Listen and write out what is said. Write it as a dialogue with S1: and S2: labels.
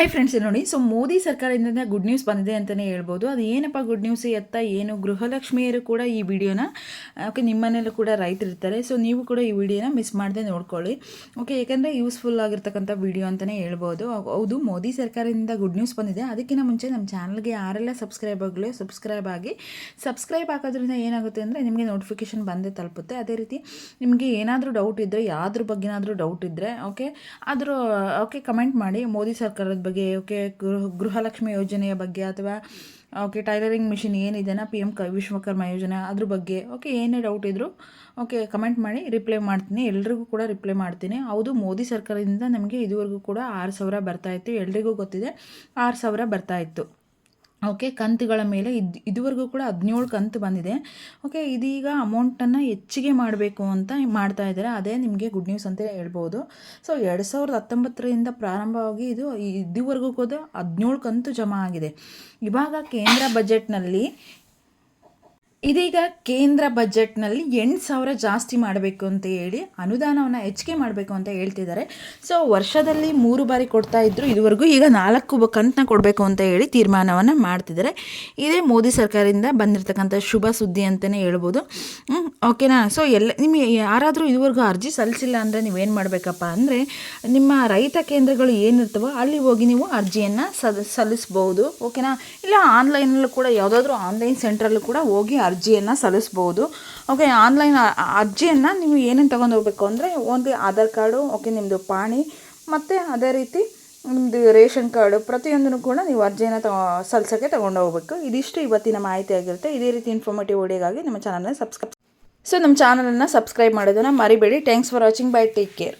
S1: Hi friends ನೋಡಿ. So Modi ಸರ್ಕಾರದಿಂದ good news ಬಂದಿದೆ ಅಂತಲೇ ಹೇಳ್ಬೋದು. ಅದು ಏನಪ್ಪ ಗುಡ್ ನ್ಯೂಸ್ ಎತ್ತ, ಏನು? ಗೃಹಲಕ್ಷ್ಮಿಯರು ಕೂಡ ಈ ವಿಡಿಯೋನ ಓಕೆ ನಿಮ್ಮನೇಲೂ ಕೂಡ ರೈತರಿರ್ತಾರೆ ಸೊ ನೀವು ಕೂಡ ಈ ವಿಡಿಯೋನ ಮಿಸ್ ಮಾಡದೆ ನೋಡ್ಕೊಳ್ಳಿ. ಓಕೆ ಏಕೆಂದರೆ ಯೂಸ್ಫುಲ್ ಆಗಿರ್ತಕ್ಕಂಥ ವಿಡಿಯೋ ಅಂತಲೇ ಹೇಳ್ಬೋದು. ಹೌದು, ಮೋದಿ ಸರ್ಕಾರದಿಂದ ಗುಡ್ ನ್ಯೂಸ್ ಬಂದಿದೆ. ಅದಕ್ಕಿಂತ ಮುಂಚೆ ನಮ್ಮ ಚಾನಲ್ಗೆ ಯಾರೆಲ್ಲ ಸಬ್ಸ್ಕ್ರೈಬ್ ಆಗಲಿ ಸಬ್ಸ್ಕ್ರೈಬ್ ಆಗಿ ಸಬ್ಸ್ಕ್ರೈಬ್ ಆಗೋದ್ರಿಂದ ಏನಾಗುತ್ತೆ ಅಂದರೆ ನಿಮಗೆ ನೋಟಿಫಿಕೇಶನ್ ಬಂದೇ ತಲುಪುತ್ತೆ. ಅದೇ ರೀತಿ ನಿಮಗೆ ಏನಾದರೂ ಡೌಟ್ ಇದ್ದರೆ ಯಾವ್ದ್ರ ಬಗ್ಗೆನಾದರೂ ಡೌಟ್ ಇದ್ದರೆ ಓಕೆ ಆದರೂ ಓಕೆ ಕಮೆಂಟ್ ಮಾಡಿ ಮೋದಿ ಸರ್ಕಾರದ ಓಕೆ, ಗೃಹ, ಗೃಹಲಕ್ಷ್ಮಿ ಯೋಜನೆಯ ಬಗ್ಗೆ ಅಥವಾ, ಓಕೆ, ಟೈಲರಿಂಗ್ ಮಿಷಿನ್ ಏನಿದೆನಾ, ಪಿ ಎಂ ಕ, ವಿಶ್ವಕರ್ಮ ಯೋಜನೆ ಅದ್ರ ಬಗ್ಗೆ, ಓಕೆ, ಏನೇ ಡೌಟ್ ಇದ್ದರೂ ಓಕೆ ಕಮೆಂಟ್ ಮಾಡಿ ರಿಪ್ಲೈ ಮಾಡ್ತೀನಿ. ಎಲ್ರಿಗೂ ಕೂಡ ರಿಪ್ಲೈ ಮಾಡ್ತೀನಿ. ಹೌದು, ಮೋದಿ ಸರ್ಕಾರದಿಂದ ನಮಗೆ ಇದುವರೆಗೂ ಕೂಡ ಆರು ಸಾವಿರ ಬರ್ತಾಯಿತ್ತು ಎಲ್ರಿಗೂ ಗೊತ್ತಿದೆ, ಆರು ಸಾವಿರ ಬರ್ತಾಯಿತ್ತು ಓಕೆ ಕಂತುಗಳ ಮೇಲೆ ಇದು, ಇದುವರೆಗೂ ಕೂಡ ಹದಿನೇಳು ಕಂತು ಬಂದಿದೆ. ಓಕೆ ಇದೀಗ ಅಮೌಂಟನ್ನು ಹೆಚ್ಚಿಗೆ ಮಾಡಬೇಕು ಅಂತ ಮಾಡ್ತಾ ಇದ್ದಾರೆ. ಅದೇ ನಿಮಗೆ ಗುಡ್ ನ್ಯೂಸ್ ಅಂತ ಹೇಳ್ಬೋದು. ಸೊ ಎರಡು ಸಾವಿರದ ಹತ್ತೊಂಬತ್ತರಿಂದ ಪ್ರಾರಂಭವಾಗಿ ಇದು ಇದುವರೆಗೂ ಕೂಡ ಹದಿನೇಳು ಕಂತು ಜಮಾ ಆಗಿದೆ. ಇವಾಗ ಕೇಂದ್ರ ಬಜೆಟ್ನಲ್ಲಿ ಇದೀಗ ಕೇಂದ್ರ ಬಜೆಟ್ನಲ್ಲಿ ಎಂಟು ಸಾವಿರ ಜಾಸ್ತಿ ಮಾಡಬೇಕು ಅಂತ ಹೇಳಿ ಅನುದಾನವನ್ನು ಹೆಚ್ಚಿಗೆ ಮಾಡಬೇಕು ಅಂತ ಹೇಳ್ತಿದ್ದಾರೆ. ಸೊ ವರ್ಷದಲ್ಲಿ ಮೂರು ಬಾರಿ ಕೊಡ್ತಾ ಇದ್ದರು ಇದುವರೆಗೂ ಈಗ ನಾಲ್ಕು ಕಂತನ್ನ ಕೊಡಬೇಕು ಅಂತ ಹೇಳಿ ತೀರ್ಮಾನವನ್ನು ಮಾಡ್ತಿದ್ದಾರೆ. ಇದೇ ಮೋದಿ ಸರ್ಕಾರದಿಂದ ಬಂದಿರತಕ್ಕಂಥ ಶುಭ ಸುದ್ದಿ ಅಂತಲೇ ಹೇಳ್ಬೋದು. ಓಕೆನಾ ಸೊ ಎಲ್ಲ, ನಿಮಗೆ ಯಾರಾದರೂ ಇದುವರೆಗೂ ಅರ್ಜಿ ಸಲ್ಲಿಸಿಲ್ಲ ಅಂದರೆ ನೀವೇನು ಮಾಡಬೇಕಪ್ಪ ಅಂದರೆ, ನಿಮ್ಮ ರೈತ ಕೇಂದ್ರಗಳು ಏನಿರ್ತವೋ ಅಲ್ಲಿ ಹೋಗಿ ನೀವು ಅರ್ಜಿಯನ್ನು ಸಲ್ಲಿಸಬಹುದು ಓಕೆನಾ ಇಲ್ಲ ಆನ್ಲೈನಲ್ಲೂ ಕೂಡ, ಯಾವುದಾದ್ರೂ ಆನ್ಲೈನ್ ಸೆಂಟ್ರಲ್ಲೂ ಕೂಡ ಹೋಗಿ ಅರ್ಜಿಯನ್ನು ಸಲ್ಲಿಸ್ಬೋದು. ಓಕೆ ಆನ್ಲೈನ್ ಅರ್ಜಿಯನ್ನು ನೀವು ಏನೇನು ತೊಗೊಂಡು ಹೋಗಬೇಕು ಅಂದರೆ ಒಂದು ಆಧಾರ್ ಕಾರ್ಡು ಓಕೆ ನಿಮ್ಮದು ಪಾಣಿ, ಮತ್ತು ಅದೇ ರೀತಿ ನಿಮ್ಮದು ರೇಷನ್ ಕಾರ್ಡು, ಪ್ರತಿಯೊಂದನ್ನು ಕೂಡ ನೀವು ಅರ್ಜಿಯನ್ನು ತಗೋ ಸಲ್ಸೋಕ್ಕೆ ತೊಗೊಂಡು ಹೋಗಬೇಕು ಇದಿಷ್ಟು ಇವತ್ತಿನ ಮಾಹಿತಿ ಆಗಿರುತ್ತೆ. ಇದೇ ರೀತಿ ಇನ್ಫಾರ್ಮೇಟಿವ್ ವಿಡಿಯೋಗಾಗಿ ನಮ್ಮ ಚಾನಲ್ನ ಸಬ್ಸ್ಕ್ರೈಬ್ ಸೊ ನಮ್ಮ ಚಾನಲನ್ನು ಸಬ್ಸ್ಕ್ರೈಬ್ ಮಾಡೋದನ್ನು ಮರಿಬೇಡಿ. Thanks for watching bye take care